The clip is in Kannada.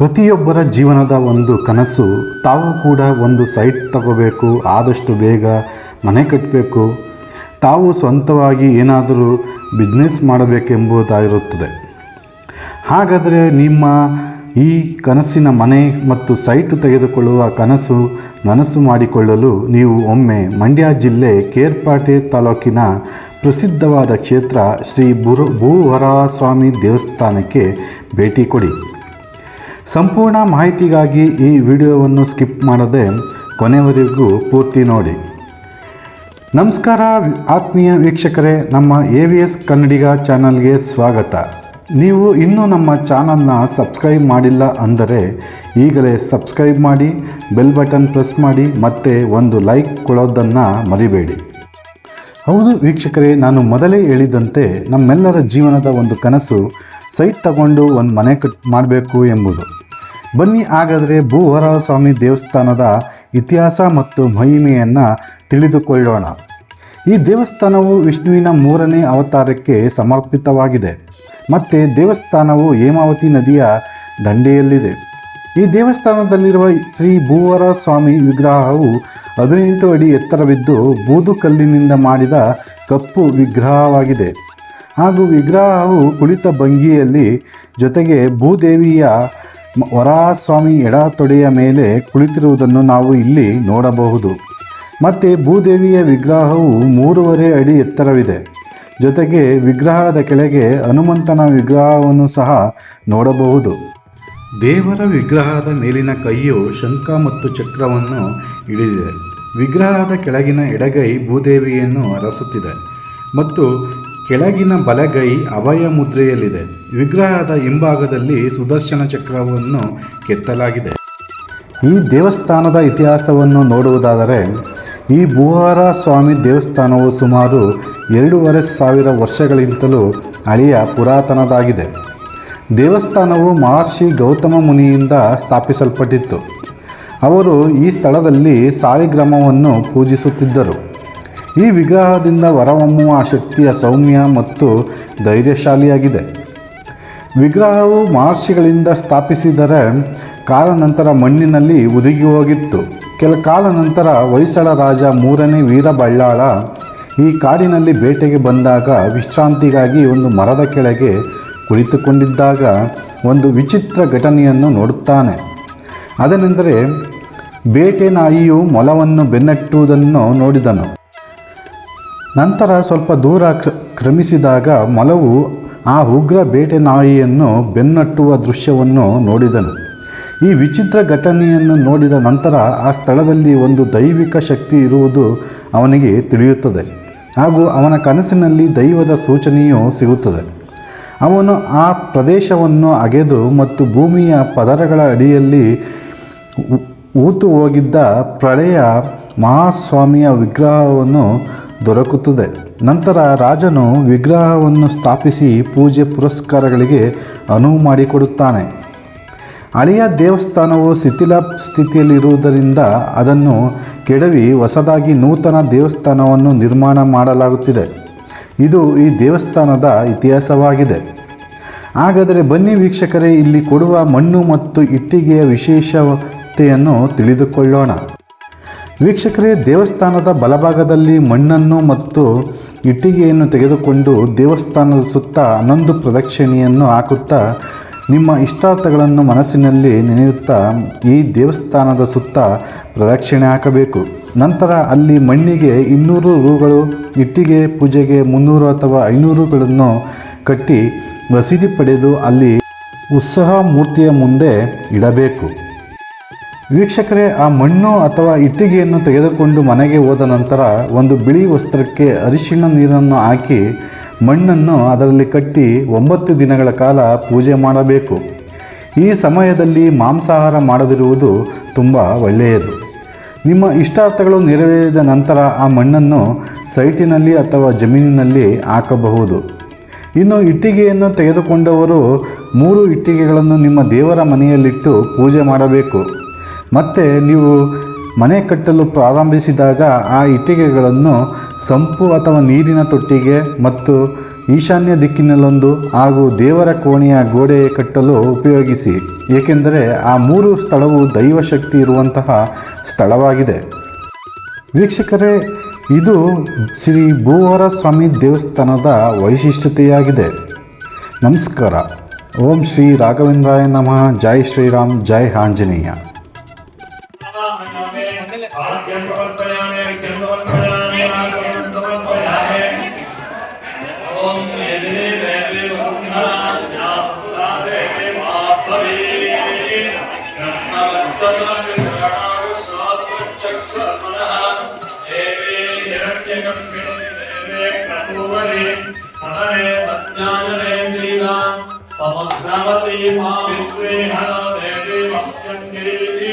ಪ್ರತಿಯೊಬ್ಬರ ಜೀವನದ ಒಂದು ಕನಸು, ತಾವು ಕೂಡ ಒಂದು ಸೈಟ್ ತಗೋಬೇಕು, ಆದಷ್ಟು ಬೇಗ ಮನೆ ಕಟ್ಟಬೇಕು ತಾವು ಸ್ವಂತವಾಗಿ ಏನಾದರೂ ಬಿಸ್ನೆಸ್ ಮಾಡಬೇಕೆಂಬುದಾಗಿರುತ್ತದೆ. ಹಾಗಾದರೆ ನಿಮ್ಮ ಈ ಕನಸಿನ ಮನೆ ಮತ್ತು ಸೈಟ್ ತೆಗೆದುಕೊಳ್ಳುವ ಕನಸು ನನಸು ಮಾಡಿಕೊಳ್ಳಲು ನೀವು ಒಮ್ಮೆ ಮಂಡ್ಯ ಜಿಲ್ಲೆ ಕೇರ್ಪಾಟೆ ತಾಲೂಕಿನ ಪ್ರಸಿದ್ಧವಾದ ಕ್ಷೇತ್ರ ಶ್ರೀ ಬುರು, ಭೂವರಸ್ವಾಮಿ ದೇವಸ್ಥಾನಕ್ಕೆ ಭೇಟಿ ಕೊಡಿ. ಸಂಪೂರ್ಣ ಮಾಹಿತಿಗಾಗಿ ಈ ವಿಡಿಯೋವನ್ನು ಸ್ಕಿಪ್ ಮಾಡದೆ ಕೊನೆವರೆಗೂ ಪೂರ್ತಿ ನೋಡಿ. ನಮಸ್ಕಾರ ಆತ್ಮೀಯ ವೀಕ್ಷಕರೇ, ನಮ್ಮ ಎ ವಿ ಎಸ್ ಕನ್ನಡಿಗ ಚಾನಲ್ಗೆ ಸ್ವಾಗತ. ನೀವು ಇನ್ನೂ ನಮ್ಮ ಚಾನಲ್ನ ಸಬ್ಸ್ಕ್ರೈಬ್ ಮಾಡಿಲ್ಲ ಅಂದರೆ ಈಗಲೇ ಸಬ್ಸ್ಕ್ರೈಬ್ ಮಾಡಿ, ಬೆಲ್ ಬಟನ್ ಪ್ರೆಸ್ ಮಾಡಿ ಮತ್ತೆ ಒಂದು ಲೈಕ್ ಕೊಡೋದನ್ನು ಮರಿಬೇಡಿ. ಹೌದು ವೀಕ್ಷಕರೇ, ನಾನು ಮೊದಲೇ ಹೇಳಿದಂತೆ ನಮ್ಮೆಲ್ಲರ ಜೀವನದ ಒಂದು ಕನಸು ಸೈಟ್ ತಗೊಂಡು ಒಂದು ಮನೆ ಕಟ್ ಮಾಡಬೇಕು ಎಂಬುದು. ಬನ್ನಿ ಹಾಗಾದರೆ ಭೂವರಸ್ವಾಮಿ ದೇವಸ್ಥಾನದ ಇತಿಹಾಸ ಮತ್ತು ಮಹಿಮೆಯನ್ನು ತಿಳಿದುಕೊಳ್ಳೋಣ. ಈ ದೇವಸ್ಥಾನವು ವಿಷ್ಣುವಿನ ಮೂರನೇ ಅವತಾರಕ್ಕೆ ಸಮರ್ಪಿತವಾಗಿದೆ. ಮತ್ತು ದೇವಸ್ಥಾನವು ಹೇಮಾವತಿ ನದಿಯ ದಂಡೆಯಲ್ಲಿದೆ. ಈ ದೇವಸ್ಥಾನದಲ್ಲಿರುವ ಶ್ರೀ ಭೂವರ ಸ್ವಾಮಿ ವಿಗ್ರಹವು ಹದಿನೆಂಟು ಅಡಿ ಎತ್ತರವಿದ್ದು ಬೂದು ಕಲ್ಲಿನಿಂದ ಮಾಡಿದ ಕಪ್ಪು ವಿಗ್ರಹವಾಗಿದೆ. ಹಾಗೂ ವಿಗ್ರಹವು ಕುಳಿತ ಭಂಗಿಯಲ್ಲಿ ಜೊತೆಗೆ ಭೂದೇವಿಯ ವರಾಹಸ್ವಾಮಿ ಎಡ ತೊಡೆಯ ಮೇಲೆ ಕುಳಿತಿರುವುದನ್ನು ನಾವು ಇಲ್ಲಿ ನೋಡಬಹುದು. ಮತ್ತು ಭೂದೇವಿಯ ವಿಗ್ರಹವು ಮೂರುವರೆ ಅಡಿ ಎತ್ತರವಿದೆ. ಜೊತೆಗೆ ವಿಗ್ರಹದ ಕೆಳಗೆ ಹನುಮಂತನ ವಿಗ್ರಹವನ್ನು ಸಹ ನೋಡಬಹುದು. ದೇವರ ವಿಗ್ರಹದ ಮೇಲಿನ ಕೈಯು ಶಂಖ ಮತ್ತು ಚಕ್ರವನ್ನು ಹಿಡಿದಿದೆ. ವಿಗ್ರಹದ ಕೆಳಗಿನ ಎಡಗೈ ಭೂದೇವಿಯನ್ನು ಅರಸುತ್ತಿದೆ. ಮತ್ತು ಕೆಳಗಿನ ಬಲಗೈ ಅಭಯ ಮುದ್ರೆಯಲ್ಲಿದೆ. ವಿಗ್ರಹದ ಹಿಂಭಾಗದಲ್ಲಿ ಸುದರ್ಶನ ಚಕ್ರವನ್ನು ಕೆತ್ತಲಾಗಿದೆ. ಈ ದೇವಸ್ಥಾನದ ಇತಿಹಾಸವನ್ನು ನೋಡುವುದಾದರೆ, ಈ ಭೂಹಾರ ಸ್ವಾಮಿ ದೇವಸ್ಥಾನವು ಸುಮಾರು ಎರಡೂವರೆ ಸಾವಿರ ವರ್ಷಗಳಿಂತಲೂ ಹಳೆಯ ಪುರಾತನದಾಗಿದೆ. ದೇವಸ್ಥಾನವು ಮಹರ್ಷಿ ಗೌತಮ ಮುನಿಯಿಂದ ಸ್ಥಾಪಿಸಲ್ಪಟ್ಟಿತ್ತು. ಅವರು ಈ ಸ್ಥಳದಲ್ಲಿ ಸಾಲಿಗ್ರಾಮವನ್ನು ಪೂಜಿಸುತ್ತಿದ್ದರು. ಈ ವಿಗ್ರಹದಿಂದ ಹೊರಹೊಮ್ಮುವ ಶಕ್ತಿಯ ಸೌಮ್ಯ ಮತ್ತು ಧೈರ್ಯಶಾಲಿಯಾಗಿದೆ. ವಿಗ್ರಹವು ಮಹರ್ಷಿಗಳಿಂದ ಸ್ಥಾಪಿಸಿದರೆ ಕಾಲಾನಂತರ ಮಣ್ಣಿನಲ್ಲಿ ಉದುಗಿ ಹೋಗಿತ್ತು. ಕೆಲ ಕಾಲ ನಂತರ ಹೊಯ್ಸಳ ರಾಜ ಮೂರನೇ ವೀರಬಳ್ಳಾಳ ಈ ಕಾಡಿನಲ್ಲಿ ಬೇಟೆಗೆ ಬಂದಾಗ ವಿಶ್ರಾಂತಿಗಾಗಿ ಒಂದು ಮರದ ಕೆಳಗೆ ಕುಳಿತುಕೊಂಡಿದ್ದಾಗ ಒಂದು ವಿಚಿತ್ರ ಘಟನೆಯನ್ನು ನೋಡುತ್ತಾನೆ. ಅದನೆಂದರೆ ಬೇಟೆ ನಾಯಿಯು ಮೊಲವನ್ನು ಬೆನ್ನಟ್ಟುವುದನ್ನು ನೋಡಿದನು. ನಂತರ ಸ್ವಲ್ಪ ದೂರ ಕ್ರ- ಕ್ರಮಿಸಿದಾಗ ಮಲವು ಆ ಉಗ್ರ ಬೇಟೆ ನಾಯಿಯನ್ನು ಬೆನ್ನಟ್ಟುವ ದೃಶ್ಯವನ್ನು ನೋಡಿದನು. ಈ ವಿಚಿತ್ರ ಘಟನೆಯನ್ನು ನೋಡಿದ ನಂತರ ಆ ಸ್ಥಳದಲ್ಲಿ ಒಂದು ದೈವಿಕ ಶಕ್ತಿ ಇರುವುದು ಅವನಿಗೆ ತಿಳಿಯುತ್ತದೆ. ಹಾಗೂ ಅವನ ಕನಸಿನಲ್ಲಿ ದೈವದ ಸೂಚನೆಯೂ ಸಿಗುತ್ತದೆ. ಅವನು ಆ ಪ್ರದೇಶವನ್ನು ಅಗೆದು ಮತ್ತು ಭೂಮಿಯ ಪದರಗಳ ಅಡಿಯಲ್ಲಿ ಊತು ಹೋಗಿದ್ದ ಪ್ರಳಯ ಮಹಾಸ್ವಾಮಿಯ ವಿಗ್ರಹವನ್ನು ದೊರಕುತ್ತದೆ. ನಂತರ ರಾಜನು ವಿಗ್ರಹವನ್ನು ಸ್ಥಾಪಿಸಿ ಪೂಜೆ ಪುರಸ್ಕಾರಗಳಿಗೆ ಅನುವು ಮಾಡಿಕೊಡುತ್ತಾನೆ. ಹಳೆಯ ದೇವಸ್ಥಾನವು ಶಿಥಿಲ ಸ್ಥಿತಿಯಲ್ಲಿರುವುದರಿಂದ ಅದನ್ನು ಕೆಡವಿ ಹೊಸದಾಗಿ ನೂತನ ದೇವಸ್ಥಾನವನ್ನು ನಿರ್ಮಾಣ ಮಾಡಲಾಗುತ್ತಿದೆ. ಇದು ಈ ದೇವಸ್ಥಾನದ ಇತಿಹಾಸವಾಗಿದೆ. ಹಾಗಾದರೆ ಬನ್ನಿ ವೀಕ್ಷಕರೇ, ಇಲ್ಲಿ ಕೊಡುವ ಮಣ್ಣು ಮತ್ತು ಇಟ್ಟಿಗೆಯ ವಿಶೇಷತೆಯನ್ನು ತಿಳಿದುಕೊಳ್ಳೋಣ. ವೀಕ್ಷಕರೇ, ದೇವಸ್ಥಾನದ ಬಲಭಾಗದಲ್ಲಿ ಮಣ್ಣನ್ನು ಮತ್ತು ಇಟ್ಟಿಗೆಯನ್ನು ತೆಗೆದುಕೊಂಡು ದೇವಸ್ಥಾನದ ಸುತ್ತ ಹನ್ನೊಂದು ಪ್ರದಕ್ಷಿಣೆಯನ್ನು ಹಾಕುತ್ತಾ ನಿಮ್ಮ ಇಷ್ಟಾರ್ಥಗಳನ್ನು ಮನಸ್ಸಿನಲ್ಲಿ ನೆನೆಯುತ್ತಾ ಈ ದೇವಸ್ಥಾನದ ಸುತ್ತ ಪ್ರದಕ್ಷಿಣೆ ಹಾಕಬೇಕು. ನಂತರ ಅಲ್ಲಿ ಮಣ್ಣಿಗೆ ಇನ್ನೂರು ರೂಗಳು ಇಟ್ಟಿಗೆ, ಪೂಜೆಗೆ ಮುನ್ನೂರು ಅಥವಾ ಐನೂರುಗಳನ್ನು ಕಟ್ಟಿ, ರಸೀದಿ ಪಡೆದು ಅಲ್ಲಿ ಉತ್ಸವ ಮೂರ್ತಿಯ ಮುಂದೆ ಇಡಬೇಕು. ವೀಕ್ಷಕರೇ, ಆ ಮಣ್ಣು ಅಥವಾ ಇಟ್ಟಿಗೆಯನ್ನು ತೆಗೆದುಕೊಂಡು ಮನೆಗೆ ಹೋದ ನಂತರ ಒಂದು ಬಿಳಿ ವಸ್ತ್ರಕ್ಕೆ ಅರಿಶಿಣ ನೀರನ್ನು ಹಾಕಿ ಮಣ್ಣನ್ನು ಅದರಲ್ಲಿ ಕಟ್ಟಿ ಒಂಬತ್ತು ದಿನಗಳ ಕಾಲ ಪೂಜೆ ಮಾಡಬೇಕು. ಈ ಸಮಯದಲ್ಲಿ ಮಾಂಸಾಹಾರ ಮಾಡದಿರುವುದು ತುಂಬ ಒಳ್ಳೆಯದು. ನಿಮ್ಮ ಇಷ್ಟಾರ್ಥಗಳು ನೆರವೇರಿದ ನಂತರ ಆ ಮಣ್ಣನ್ನು ಸೈಟಿನಲ್ಲಿ ಅಥವಾ ಜಮೀನಿನಲ್ಲಿ ಹಾಕಬಹುದು. ಇನ್ನು ಇಟ್ಟಿಗೆಯನ್ನು ತೆಗೆದುಕೊಂಡವರು ಮೂರು ಇಟ್ಟಿಗೆಗಳನ್ನು ನಿಮ್ಮ ದೇವರ ಮನೆಯಲ್ಲಿಟ್ಟು ಪೂಜೆ ಮಾಡಬೇಕು. ಮತ್ತು ನೀವು ಮನೆ ಕಟ್ಟಲು ಪ್ರಾರಂಭಿಸಿದಾಗ ಆ ಇಟ್ಟಿಗೆಗಳನ್ನು ಸಂಪು ಅಥವಾ ನೀರಿನ ತೊಟ್ಟಿಗೆ ಮತ್ತು ಈಶಾನ್ಯ ದಿಕ್ಕಿನಲ್ಲೊಂದು ಹಾಗೂ ದೇವರ ಕೋಣೆಯ ಗೋಡೆ ಕಟ್ಟಲು ಉಪಯೋಗಿಸಿ. ಏಕೆಂದರೆ ಆ ಮೂರು ಸ್ಥಳವು ದೈವಶಕ್ತಿ ಇರುವಂತಹ ಸ್ಥಳವಾಗಿದೆ. ವೀಕ್ಷಕರೇ, ಇದು ಶ್ರೀ ಭೂವರ ಸ್ವಾಮಿ ದೇವಸ್ಥಾನದ ವೈಶಿಷ್ಟ್ಯತೆಯಾಗಿದೆ. ನಮಸ್ಕಾರ. ಓಂ ಶ್ರೀ ರಾಘವೇಂದ್ರಾಯ ನಮಃ. ಜೈ ಶ್ರೀರಾಮ್. ಜೈ ಆಂಜನೇಯ. आज्ञं समर्पयामि अर्घ्यं समर्पयामि आगमं समर्पयामि ॐ यदि देवी वरुणाज्ञा देवी मापरि ब्रह्मवत्सलविरणागस्वात्मचक्षुर्मनः देवी हिरण्यगम्भिणी देवे प्रभुवरे पदने सज्ञानरेन्द्रिया समग्रवती मामित्रे हर देवी मह्यङ्गेति